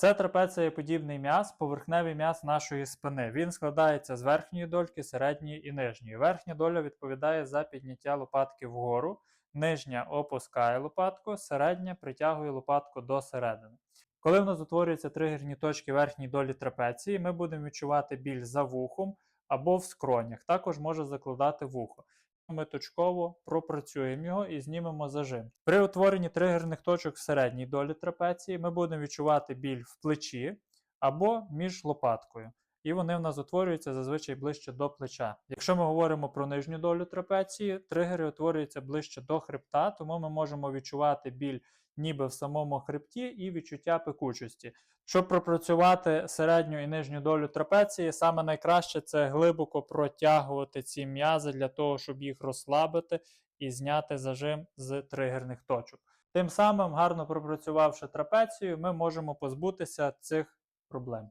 Це трапецієподібний м'яз, поверхневий м'яз нашої спини. Він складається з верхньої дольки, середньої і нижньої. Верхня доля відповідає за підняття лопатки вгору, нижня опускає лопатку, середня притягує лопатку до середини. Коли в нас утворюються тригерні точки верхній долі трапеції, ми будемо відчувати біль за вухом або в скронях. Також може закладати вухо. Ми точково пропрацюємо його і знімемо зажим. При утворенні тригерних точок в середній долі трапеції ми будемо відчувати біль в плечі або між лопаткою. І вони в нас утворюються зазвичай ближче до плеча. Якщо ми говоримо про нижню долю трапеції, тригери утворюються ближче до хребта, тому ми можемо відчувати біль ніби в самому хребті і відчуття пекучості. Щоб пропрацювати середню і нижню долю трапеції, саме найкраще це глибоко протягувати ці м'язи для того, щоб їх розслабити і зняти зажим з тригерних точок. Тим самим, гарно пропрацювавши трапецію, ми можемо позбутися цих проблем.